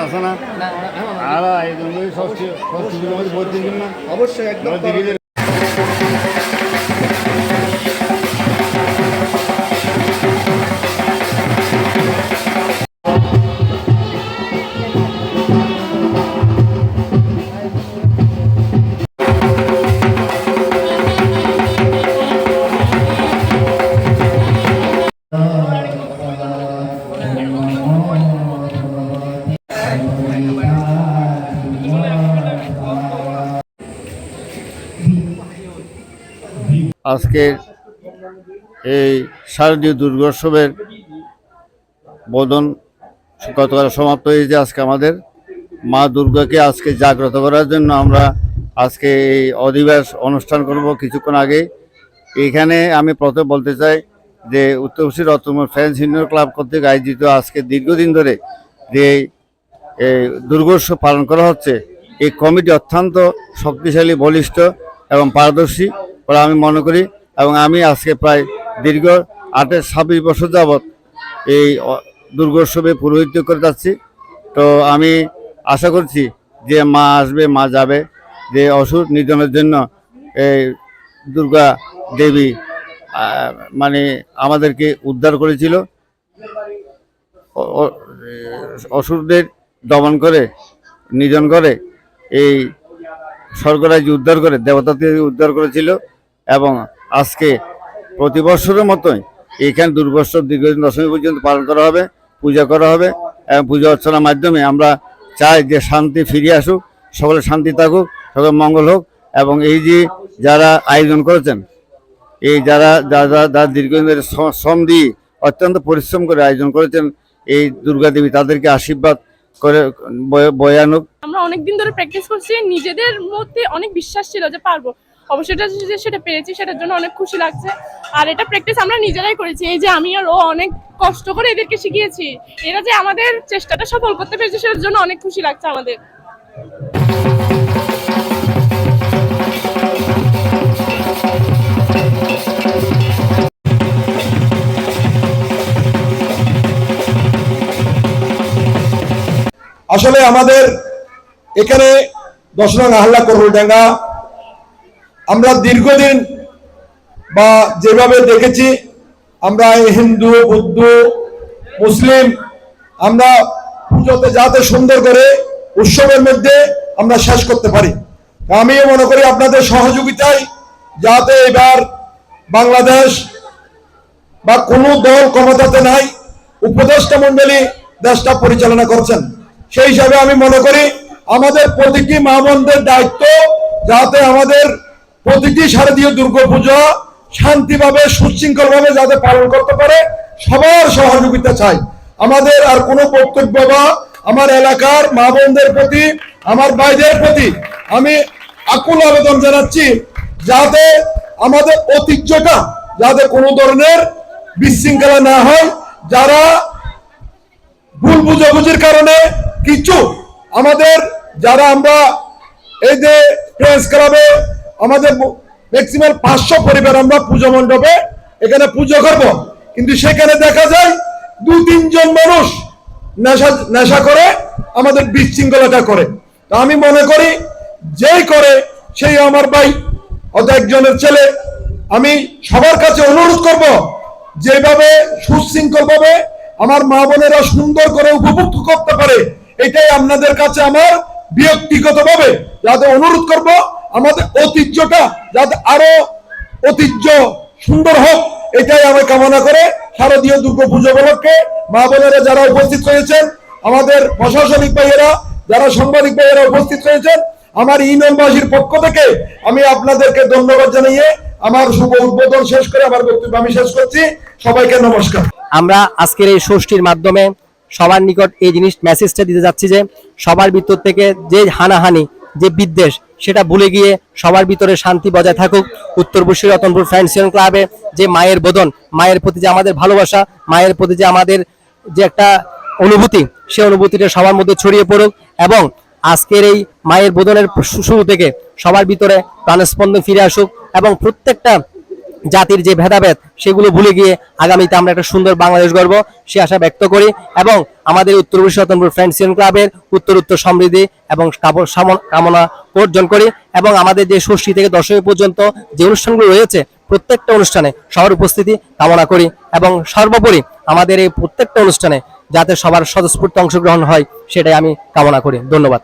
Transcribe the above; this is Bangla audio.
আছে না? হ্যাঁ, হ্যাঁ, হ্যাঁ। আর ষষ্ঠী ষষ্ঠী বই দিন না? অবশ্যই একদম আজকের এই শারদীয় দুর্গোৎসবের বোধন গতকাল সমাপ্ত হয়েছে আজকে আমাদের। মা দুর্গাকে আজকে জাগ্রত করার জন্য আমরা আজকে এই অধিবাস অনুষ্ঠান করব কিছুক্ষণ আগে। এইখানে আমি প্রথমে বলতে চাই যে উত্তরপশ্চিম রতমর ফ্যান সিনিয়র ক্লাব কর্তৃক আয়োজিত আজকে দীর্ঘদিন ধরে যে দুর্গোৎসব পালন করা হচ্ছে, এই কমিটি অত্যন্ত শক্তিশালী, বলিষ্ঠ এবং পারদর্শী। বলে আমি মনে করি এবং আমি আজকে প্রায় দীর্ঘ আটের ছাব্বিশ বছর যাবৎ এই দুর্গোৎসবে পুরোহিত করে যাচ্ছি। তো আমি আশা করছি যে মা আসবে, মা যাবে, যে অসুর নিধনের জন্য এই দুর্গা দেবী মানে আমাদেরকে উদ্ধার করেছিল। অসুরদের দমন করে, নিধন করে এই স্বর্গরাজ উদ্ধার করে, দেবতাদের উদ্ধার করেছিল। এবং আজকে প্রতি বছরের মতোই এইখানে দুর্গোৎসব দীর্ঘদিন দশমী পর্যন্ত পালন করা হবে, পূজা করা হবে এবং পূজা অর্চনার মাধ্যমে আমরা চাই যে শান্তি ফিরে আসুক, সকলে শান্তি থাকুক, সকলে মঙ্গল হোক এবং এই যে যারা আয়োজন করেছেন, এই যারা যারা যারা দীর্ঘদিন ধরে শ্রম দিয়ে অত্যন্ত পরিশ্রম করে আয়োজন করেছেন, এই দুর্গা দেবী তাদেরকে আশীর্বাদ করে, বয়ে- বয়ে আনুক। আমরা অনেক দিন ধরে প্র্যাকটিস করছি, নিজেদের মধ্যে অনেক বিশ্বাস ছিল যে পারব। অবশ্যই যে সেটা পেরেছি, সেটার জন্য অনেক খুশি লাগছে। আর এটা প্র্যাকটিস আমরা নিজেরাই করেছি। এই যে আমি আর ও অনেক কষ্ট করে এদেরকে শিখিয়েছি, এরা যে আমাদের চেষ্টাটা সফল করতে পেরেছে, সেটার জন্য অনেক খুশি লাগছে আমাদের। আসলে আমাদের এখানে দশ নং আহ্লা করুলডাঙ্গা আমরা দীর্ঘদিন বা যেভাবে দেখেছি, আমরা হিন্দু, বৌদ্ধ, মুসলিম, আমরা পুজোতে যাতে সুন্দর করে উৎসবের মধ্যে আমরা শেষ করতে পারি। আমি মনে করি আপনাদের সহযোগিতায় যাতে এবার বাংলাদেশ বা কোনো দল ক্ষমতাতে নাই, উপদেষ্টা মন্ডলী দেশটা পরিচালনা করছেন। সেই হিসাবে আমি মনে করি আমাদের প্রতিটি মা দায়িত্ব যাতে আমাদের প্রতিটি শারদীয় দুর্গাপূজা শান্তিভাবে, সুশৃঙ্খলভাবে যাতে পালন করতে পারে, সবার সহযোগিতা চাই। আমাদের আর কোনো বক্তব্য বা আমার এলাকার মা বোনদের প্রতি, আমার ভাইদের প্রতি আমি আকুল আবেদন জানাচ্ছি যাতে আমাদের ঐতিহ্যটা যাতে কোনো ধরনের বিশৃঙ্খলা না হয়, যারা ভুল বুঝাবুঝির কারণে কিছু আমাদের, যারা আমরা এই যে প্রেস ক্লাবে আমাদের ম্যাক্সিমাম পাঁচশো পরিবার আমরা পুজো মণ্ডপে এখানে পুজো করব। কিন্তু সেখানে দেখা যায় দু, তিনজন মানুষ নেশা নেশা করে, আমাদের বিশৃঙ্খলাটা করে। তা আমি মনে করি যেই করে সেই আমার ভাই অত একজনের ছেলে। আমি সবার কাছে অনুরোধ করব যেভাবে সুশৃঙ্খলভাবে আমার মা বোনেরা সুন্দর করে উপভোগ করতে পারে, এটাই আপনাদের কাছে আমার ব্যক্তিগত ভাবে যাতে অনুরোধ করব। আমাদের ঐতিহ্যটা যাতে আরও ঐতিহ্য সুন্দর হোক, এটাই আমি কামনা করে শারদীয় দুর্গা পুজো উপলক্ষে মা বোনেরা যারা উপস্থিত রয়েছেন, আমাদের প্রশাসনিক ভাইয়েরা, যারা সাংবাদিক ভাইয়েরা উপস্থিত রয়েছেন, আমার ইউনিয়নবাসীর পক্ষ থেকে আমি আপনাদেরকে ধন্যবাদ জানিয়ে আমার শুভ উদ্বোধন শেষ করে আমার বক্তব্য আমি শেষ করছি। সবাইকে নমস্কার। আমরা আজকের এই ষষ্ঠীর মাধ্যমে সবার নিকট এই জিনিস মেসেজটা দিতে যাচ্ছি যে, সবার ভিতর থেকে যে হানাহানি যে বিদ্বেষ, সেটা ভুলে গিয়ে সবার ভিতরে শান্তি বজায় থাকুক। উত্তর বসি রতনপুর ফ্যান্সিয়ন ক্লাবে যে মায়ের বোধন, মায়ের প্রতি যে আমাদের ভালোবাসা, মায়ের প্রতি যে আমাদের যে একটা অনুভূতি, সে অনুভূতিটা সবার মধ্যে ছড়িয়ে পড়ুক এবং আজকের এই মায়ের বোধনের শুরু থেকে সবার ভিতরে প্রাণস্পন্দন ফিরে আসুক এবং প্রত্যেকটা জাতির যে ভেদাভেদ, সেগুলো ভুলে গিয়ে আগামীতে আমরা একটা সুন্দর বাংলাদেশ গড়ব, সে আশা ব্যক্ত করি। এবং আমাদের উত্তর বিশ্বতন্ত্র ফ্রেন্ডসিয়ন ক্লাবের উত্তর উত্তর সমৃদ্ধি এবং কামনা অর্জন করি এবং আমাদের যে ষষ্ঠী থেকে দশমী পর্যন্ত যে অনুষ্ঠানগুলো রয়েছে, প্রত্যেকটা অনুষ্ঠানে সবার উপস্থিতি কামনা করি এবং সর্বোপরি আমাদের এই প্রত্যেকটা অনুষ্ঠানে যাতে সবার স্বতঃস্ফূর্ত অংশগ্রহণ হয়, সেটাই আমি কামনা করি। ধন্যবাদ।